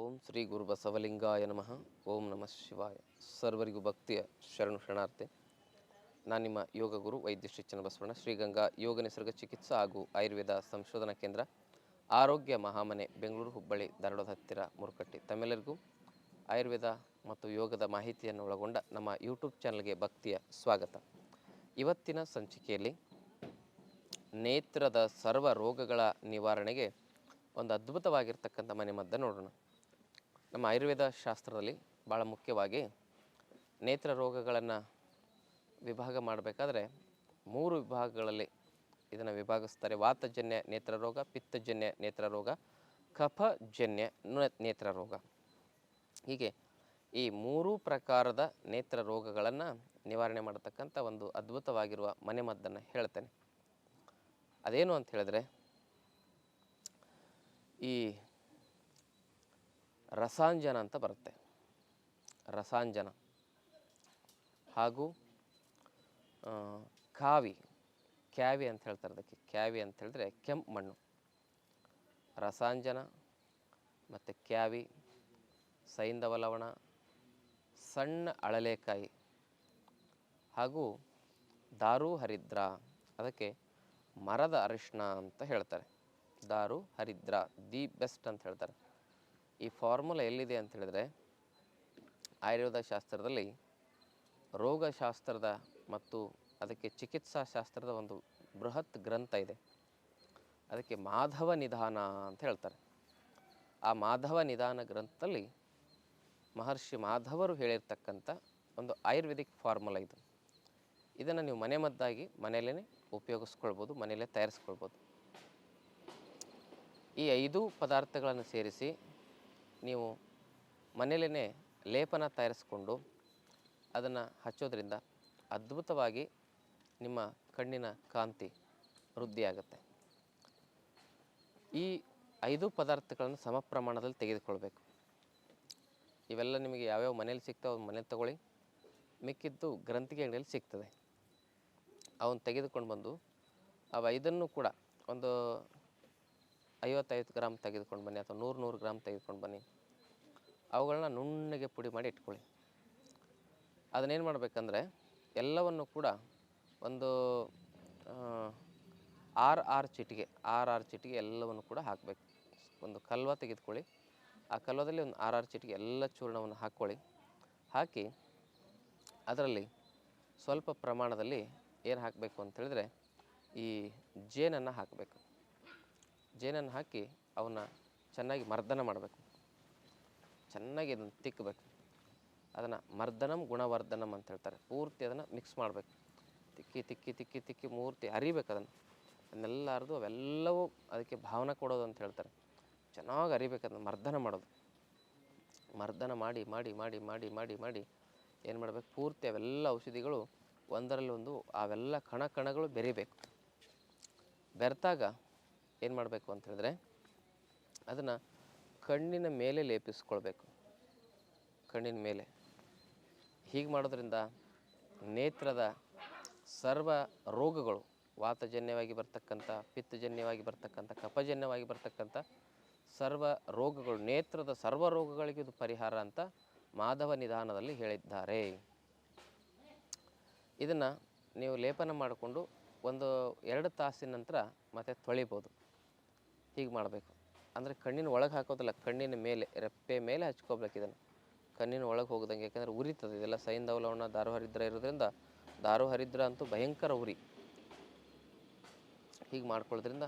ಓಂ ಶ್ರೀ ಗುರು ಬಸವಲಿಂಗಾಯ ನಮಃ. ಓಂ ನಮಃ ಶಿವಾಯ. ಸರ್ವರಿಗೂ ಭಕ್ತಿಯ ಶರಣು ಶರಣಾರ್ಥಿ. ನಾನು ನಿಮ್ಮ ಯೋಗ ಗುರು ವೈದ್ಯ ಶ್ರೀ ಚನ್ನಬಸವಣ್ಣ ಶ್ರೀಗಂಗಾ ಯೋಗ ನಿಸರ್ಗ ಚಿಕಿತ್ಸಾ ಹಾಗೂ ಆಯುರ್ವೇದ ಸಂಶೋಧನಾ ಕೇಂದ್ರ, ಆರೋಗ್ಯ ಮಹಾಮನೆ, ಬೆಂಗಳೂರು ಹುಬ್ಬಳ್ಳಿ, ಧಾರವಾಡದ ಹತ್ತಿರ ಮುರುಕಟ್ಟಿ. ತಮ್ಮೆಲ್ಲರಿಗೂ ಆಯುರ್ವೇದ ಮತ್ತು ಯೋಗದ ಮಾಹಿತಿಯನ್ನು ಒಳಗೊಂಡ ನಮ್ಮ ಯೂಟ್ಯೂಬ್ ಚಾನಲ್ಗೆ ಭಕ್ತಿಯ ಸ್ವಾಗತ. ಇವತ್ತಿನ ಸಂಚಿಕೆಯಲ್ಲಿ ನೇತ್ರದ ಸರ್ವ ರೋಗಗಳ ನಿವಾರಣೆಗೆ ಒಂದು ಅದ್ಭುತವಾಗಿರ್ತಕ್ಕಂಥ ಮನೆಮದ್ದು ನೋಡೋಣ. ನಮ್ಮ ಆಯುರ್ವೇದ ಶಾಸ್ತ್ರದಲ್ಲಿ ಭಾಳ ಮುಖ್ಯವಾಗಿ ನೇತ್ರ ರೋಗಗಳನ್ನು ವಿಭಾಗ ಮಾಡಬೇಕಾದ್ರೆ ಮೂರು ವಿಭಾಗಗಳಲ್ಲಿ ಇದನ್ನು ವಿಭಾಗಿಸ್ತಾರೆ. ವಾತಜನ್ಯ ನೇತ್ರ ರೋಗ, ಪಿತ್ತಜನ್ಯ ನೇತ್ರ ರೋಗ, ಕಫಜನ್ಯ ನೇತ್ರ ರೋಗ. ಹೀಗೆ ಈ ಮೂರೂ ಪ್ರಕಾರದ ನೇತ್ರ ರೋಗಗಳನ್ನು ನಿವಾರಣೆ ಮಾಡತಕ್ಕಂಥ ಒಂದು ಅದ್ಭುತವಾಗಿರುವ ಮನೆಮದ್ದನ್ನು ಹೇಳ್ತೇನೆ. ಅದೇನು ಅಂತ ಹೇಳಿದ್ರೆ ಈ ರಸಾಂಜನ ಅಂತ ಬರುತ್ತೆ. ರಸಾಂಜನ. ಹಾಗೂ ಕಾವಿ. ಕ್ಯಾವಿ ಅಂತ ಹೇಳ್ತಾರೆ ಅದಕ್ಕೆ. ಕ್ಯಾವಿ ಅಂತ ಹೇಳಿದ್ರೆ ಕೆಂಪು ಮಣ್ಣು. ರಸಾಂಜನ ಮತ್ತು ಕ್ಯಾವಿ, ಸೈಂಧವ ಲವಣ, ಸಣ್ಣ ಅಳಲೇಕಾಯಿ ಹಾಗೂ ದಾರು ಹರಿದ್ರ. ಅದಕ್ಕೆ ಮರದ ಅರಿಶಿಣ ಅಂತ ಹೇಳ್ತಾರೆ. ದಾರು ಹರಿದ್ರ, ದಿ ಬೆಸ್ಟ್ ಅಂತ ಹೇಳ್ತಾರೆ. ಈ ಫಾರ್ಮುಲಾ ಎಲ್ಲಿದೆ ಅಂತ ಹೇಳಿದ್ರೆ ಆಯುರ್ವೇದ ಶಾಸ್ತ್ರದಲ್ಲಿ ರೋಗಶಾಸ್ತ್ರದ ಮತ್ತು ಅದಕ್ಕೆ ಚಿಕಿತ್ಸಾ ಶಾಸ್ತ್ರದ ಒಂದು ಬೃಹತ್ ಗ್ರಂಥ ಇದೆ. ಅದಕ್ಕೆ ಮಾಧವ ನಿಧಾನ ಅಂತ ಹೇಳ್ತಾರೆ. ಆ ಮಾಧವ ನಿಧಾನ ಗ್ರಂಥದಲ್ಲಿ ಮಹರ್ಷಿ ಮಾಧವರು ಹೇಳಿರ್ತಕ್ಕಂಥ ಒಂದು ಆಯುರ್ವೇದಿಕ್ ಫಾರ್ಮುಲಾ ಇದು. ಇದನ್ನು ನೀವು ಮನೆ ಮದ್ದಾಗಿ ಮನೆಯಲ್ಲೇ ಉಪಯೋಗಿಸ್ಕೊಳ್ಬೋದು, ಮನೆಯಲ್ಲೇ ತಯಾರಿಸ್ಕೊಳ್ಬೋದು. ಈ ಐದು ಪದಾರ್ಥಗಳನ್ನು ಸೇರಿಸಿ ನೀವು ಮನೆಯಲ್ಲೇ ಲೇಪನ ತಯಾರಿಸಿಕೊಂಡು ಅದನ್ನು ಹಚ್ಚೋದ್ರಿಂದ ಅದ್ಭುತವಾಗಿ ನಿಮ್ಮ ಕಣ್ಣಿನ ಕಾಂತಿ ವೃದ್ಧಿಯಾಗುತ್ತೆ. ಈ ಐದು ಪದಾರ್ಥಗಳನ್ನು ಸಮ ಪ್ರಮಾಣದಲ್ಲಿ ತೆಗೆದುಕೊಳ್ಬೇಕು. ಇವೆಲ್ಲ ನಿಮಗೆ ಯಾವ್ಯಾವ ಮನೇಲಿ ಸಿಗ್ತಾವೆ ಅವು ಮನೇಲಿ ತಗೊಳ್ಳಿ. ಮಿಕ್ಕಿದ್ದು ಗ್ರಂಥಿಗೆ ಅಂಗಡಿಯಲ್ಲಿ ಸಿಗ್ತದೆ. ಅವನ್ನ ತೆಗೆದುಕೊಂಡು ಬಂದು ಅವು ಐದನ್ನು ಕೂಡ ಒಂದು ಐವತ್ತೈದು ಗ್ರಾಮ್ ತೆಗೆದುಕೊಂಡು ಬನ್ನಿ ಅಥವಾ ನೂರು ನೂರು ಗ್ರಾಮ್ ತೆಗೆದುಕೊಂಡು ಬನ್ನಿ. ಅವುಗಳನ್ನ ನುಣ್ಣಗೆ ಪುಡಿ ಮಾಡಿ ಇಟ್ಕೊಳ್ಳಿ. ಅದನ್ನೇನು ಮಾಡಬೇಕಂದ್ರೆ ಎಲ್ಲವನ್ನು ಕೂಡ ಒಂದು ಆರು ಆರು ಚಿಟಿಗೆ, ಆರು ಆರು ಚಿಟಿಗೆ ಎಲ್ಲವನ್ನು ಕೂಡ ಹಾಕಬೇಕು. ಒಂದು ಕಲ್ವ ತೆಗೆದುಕೊಳ್ಳಿ. ಆ ಕಲ್ವದಲ್ಲಿ ಒಂದು ಆರು ಆರು ಚಿಟಿಗೆ ಎಲ್ಲ ಚೂರ್ಣವನ್ನು ಹಾಕ್ಕೊಳ್ಳಿ. ಹಾಕಿ ಅದರಲ್ಲಿ ಸ್ವಲ್ಪ ಪ್ರಮಾಣದಲ್ಲಿ ಏನು ಹಾಕಬೇಕು ಅಂತ ಹೇಳಿದ್ರೆ ಈ ಜೇನನ್ನು ಹಾಕಬೇಕು. ಜೇನನ್ನು ಹಾಕಿ ಅವನ್ನ ಚೆನ್ನಾಗಿ ಮರ್ದನ ಮಾಡಬೇಕು. ಚೆನ್ನಾಗಿ ಅದನ್ನು ತಿಕ್ಕಬೇಕು ಅದನ್ನು ಮರ್ದನಂ ಗುಣವರ್ಧನಂ ಅಂತ ಹೇಳ್ತಾರೆ. ಪೂರ್ತಿ ಅದನ್ನು ಮಿಕ್ಸ್ ಮಾಡಬೇಕು. ತಿಕ್ಕಿ ತಿಕ್ಕಿ ತಿಕ್ಕಿ ತಿಕ್ಕಿ ಮೂರ್ತಿ ಅರಿಬೇಕು ಅದನ್ನು. ಅದನ್ನೆಲ್ಲ ಅರಿದು ಅವೆಲ್ಲವೂ ಅದಕ್ಕೆ ಭಾವನೆ ಕೊಡೋದು ಅಂತ ಹೇಳ್ತಾರೆ. ಚೆನ್ನಾಗಿ ಅರಿಬೇಕು ಅದನ್ನು ಮರ್ದನ ಮಾಡೋದು. ಮರ್ದನ ಮಾಡಿ ಮಾಡಿ ಮಾಡಿ ಮಾಡಿ ಮಾಡಿ ಮಾಡಿ ಏನು ಮಾಡಬೇಕು? ಪೂರ್ತಿ ಅವೆಲ್ಲ ಔಷಧಿಗಳು ಒಂದರಲ್ಲೊಂದು ಅವೆಲ್ಲ ಕಣ ಕಣಗಳು ಬೆರಿಬೇಕು. ಬೆರೆತಾಗ ಏನು ಮಾಡಬೇಕು ಅಂತ ಹೇಳಿದ್ರೆ ಅದನ್ನು ಕಣ್ಣಿನ ಮೇಲೆ ಲೇಪಿಸ್ಕೊಳ್ಬೇಕು. ಕಣ್ಣಿನ ಮೇಲೆ. ಹೀಗೆ ಮಾಡೋದ್ರಿಂದ ನೇತ್ರದ ಸರ್ವ ರೋಗಗಳು, ವಾತಜನ್ಯವಾಗಿ ಬರ್ತಕ್ಕಂಥ, ಪಿತ್ತಜನ್ಯವಾಗಿ ಬರ್ತಕ್ಕಂಥ ಕಫಜನ್ಯವಾಗಿ ಬರ್ತಕ್ಕಂಥ ಸರ್ವ ರೋಗಗಳು, ನೇತ್ರದ ಸರ್ವ ರೋಗಗಳಿಗೆ ಇದು ಪರಿಹಾರ ಅಂತ ಮಾಧವ ನಿಧಾನದಲ್ಲಿ ಹೇಳಿದ್ದಾರೆ. ಇದನ್ನು ನೀವು ಲೇಪನ ಮಾಡಿಕೊಂಡು ಒಂದು ಎರಡು ತಾಸಿನ ನಂತರ ಮತ್ತೆ ತೊಳಿಬೋದು. ಹೀಗೆ ಮಾಡಬೇಕು. ಅಂದರೆ ಕಣ್ಣಿನ ಒಳಗೆ ಹಾಕೋದಿಲ್ಲ, ಕಣ್ಣಿನ ಮೇಲೆ, ರೆಪ್ಪೆ ಮೇಲೆ ಹಚ್ಕೋಬೇಕು ಇದನ್ನು. ಕಣ್ಣಿನ ಒಳಗೆ ಹೋಗ್ದಂಗೆ, ಯಾಕಂದರೆ ಉರಿತದೆ ಇದೆಲ್ಲ ಸೈಂಧವಲವಣ ದಾರು ಹರಿದ್ರ ಇರೋದ್ರಿಂದ ದಾರು ಹರಿದ್ರ ಅಂತೂ ಭಯಂಕರ ಉರಿ. ಹೀಗೆ ಮಾಡ್ಕೊಳ್ಳೋದ್ರಿಂದ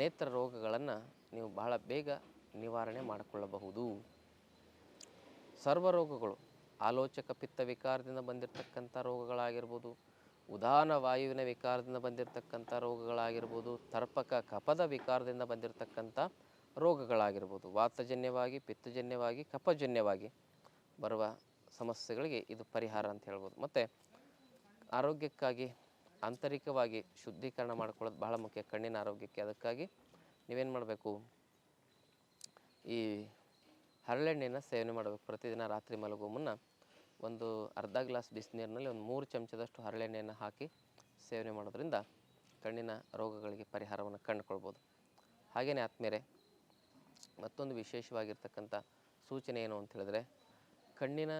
ನೇತ್ರ ರೋಗಗಳನ್ನು ನೀವು ಬಹಳ ಬೇಗ ನಿವಾರಣೆ ಮಾಡಿಕೊಳ್ಳಬಹುದು. ಸರ್ವ ರೋಗಗಳು, ಆಲೋಚಕ ಪಿತ್ತ ವಿಕಾರದಿಂದ ಬಂದಿರತಕ್ಕಂಥ ರೋಗಗಳಾಗಿರ್ಬೋದು ಉದಾನ ವಾಯುವಿನ ವಿಕಾರದಿಂದ ಬಂದಿರತಕ್ಕಂಥ ರೋಗಗಳಾಗಿರ್ಬೋದು, ತರ್ಪಕ ಕಫದ ವಿಕಾರದಿಂದ ಬಂದಿರತಕ್ಕಂಥ ರೋಗಗಳಾಗಿರ್ಬೋದು, ವಾತಜನ್ಯವಾಗಿ, ಪಿತ್ತಜನ್ಯವಾಗಿ, ಕಫಜನ್ಯವಾಗಿ ಬರುವ ಸಮಸ್ಯೆಗಳಿಗೆ ಇದು ಪರಿಹಾರ ಅಂತ ಹೇಳ್ಬೋದು. ಮತ್ತು ಆರೋಗ್ಯಕ್ಕಾಗಿ ಆಂತರಿಕವಾಗಿ ಶುದ್ಧೀಕರಣ ಮಾಡ್ಕೊಳ್ಳೋದು ಬಹಳ ಮುಖ್ಯ. ಕಣ್ಣಿನ ಆರೋಗ್ಯಕ್ಕೆ ಅದಕ್ಕಾಗಿ ನೀವೇನು ಮಾಡಬೇಕು? ಈ ಹರಳೆಣ್ಣೆಯನ್ನು ಸೇವನೆ ಮಾಡಬೇಕು. ಪ್ರತಿದಿನ ರಾತ್ರಿ ಮಲಗುವ ಮುನ್ನ ಒಂದು ಅರ್ಧ ಗ್ಲಾಸ್ ಬಿಸಿನೀರಿನಲ್ಲಿ ಒಂದು ಮೂರು ಚಮಚದಷ್ಟು ಹರಳೆಣ್ಣೆಯನ್ನು ಹಾಕಿ ಸೇವನೆ ಮಾಡೋದ್ರಿಂದ ಕಣ್ಣಿನ ರೋಗಗಳಿಗೆ ಪರಿಹಾರವನ್ನು ಕಂಡುಕೊಳ್ಬೋದು. ಹಾಗೆಯೇ ಆತ್ಮೇಲೆ ಮತ್ತೊಂದು ವಿಶೇಷವಾಗಿರ್ತಕ್ಕಂಥ ಸೂಚನೆ ಏನು ಅಂತ ಹೇಳಿದ್ರೆ, ಕಣ್ಣಿನ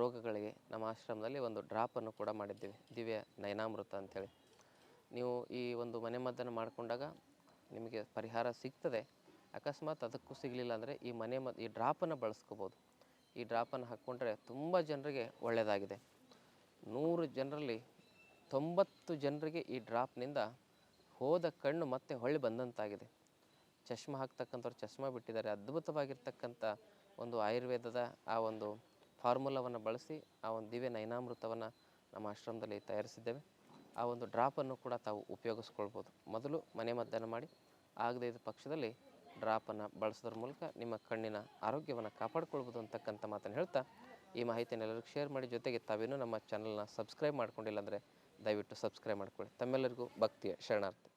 ರೋಗಗಳಿಗೆ ನಮ್ಮ ಆಶ್ರಮದಲ್ಲಿ ಒಂದು ಡ್ರಾಪನ್ನು ಕೂಡ ಮಾಡಿದ್ದೀವಿ, ದಿವ್ಯ ನಯನಾಮೃತ ಅಂಥೇಳಿ. ನೀವು ಈ ಒಂದು ಮನೆಮದ್ದನ್ನು ಮಾಡಿಕೊಂಡಾಗ ನಿಮಗೆ ಪರಿಹಾರ ಸಿಗ್ತದೆ, ಅಕಸ್ಮಾತ್ ಅದಕ್ಕೂ ಸಿಗಲಿಲ್ಲ ಅಂದರೆ ಈ ಮನೆ ಮದ್ದು ಈ ಡ್ರಾಪನ್ನು ಬಳಸ್ಕೋಬೋದು. ಈ ಡ್ರಾಪನ್ನು ಹಾಕ್ಕೊಂಡ್ರೆ ತುಂಬ ಜನರಿಗೆ ಒಳ್ಳೆಯದಾಗಿದೆ. ನೂರು ಜನರಲ್ಲಿ ತೊಂಬತ್ತು ಜನರಿಗೆ ಈ ಡ್ರಾಪ್ನಿಂದ ಹೋದ ಕಣ್ಣು ಮತ್ತೆ ಹೊಳ್ಳಿ ಬಂದಂತಾಗಿದೆ. ಚಶ್ಮಾ ಹಾಕ್ತಕ್ಕಂಥವ್ರು ಚಶ್ಮಾ ಬಿಟ್ಟಿದ್ದಾರೆ. ಅದ್ಭುತವಾಗಿರ್ತಕ್ಕಂಥ ಒಂದು ಆಯುರ್ವೇದದ ಆ ಒಂದು ಫಾರ್ಮುಲಾವನ್ನು ಬಳಸಿ ಆ ಒಂದು ದಿವ್ಯ ನಯನಾಮೃತವನ್ನು ನಮ್ಮ ಆಶ್ರಮದಲ್ಲಿ ತಯಾರಿಸಿದ್ದೇವೆ. ಆ ಒಂದು ಡ್ರಾಪನ್ನು ಕೂಡ ತಾವು ಉಪಯೋಗಿಸ್ಕೊಳ್ಬೋದು. ಮೊದಲು ಮನೆ ಮದ್ದನ್ನು ಮಾಡಿ, ಆಗದೇ ಇದ್ದ ಪಕ್ಷದಲ್ಲಿ ಡ್ರಾಪನ್ನು ಬಳಸೋದ್ರ ಮೂಲಕ ನಿಮ್ಮ ಕಣ್ಣಿನ ಆರೋಗ್ಯವನ್ನು ಕಾಪಾಡ್ಕೊಳ್ಬೋದು ಅಂತಕ್ಕಂಥ ಮಾತನ್ನು ಹೇಳ್ತಾ ಈ ಮಾಹಿತಿಯನ್ನು ಎಲ್ಲರಿಗೂ ಶೇರ್ ಮಾಡಿ. ಜೊತೆಗೆ ತಾವೇನೂ ನಮ್ಮ ಚಾನಲ್ನ ಸಬ್ಸ್ಕ್ರೈಬ್ ಮಾಡ್ಕೊಂಡಿಲ್ಲ ಅಂದರೆ ದಯವಿಟ್ಟು ಸಬ್ಸ್ಕ್ರೈಬ್ ಮಾಡ್ಕೊಳ್ಳಿ. ತಮ್ಮೆಲ್ಲರಿಗೂ ಭಕ್ತಿಯ ಶರಣಾರ್ಥಿ.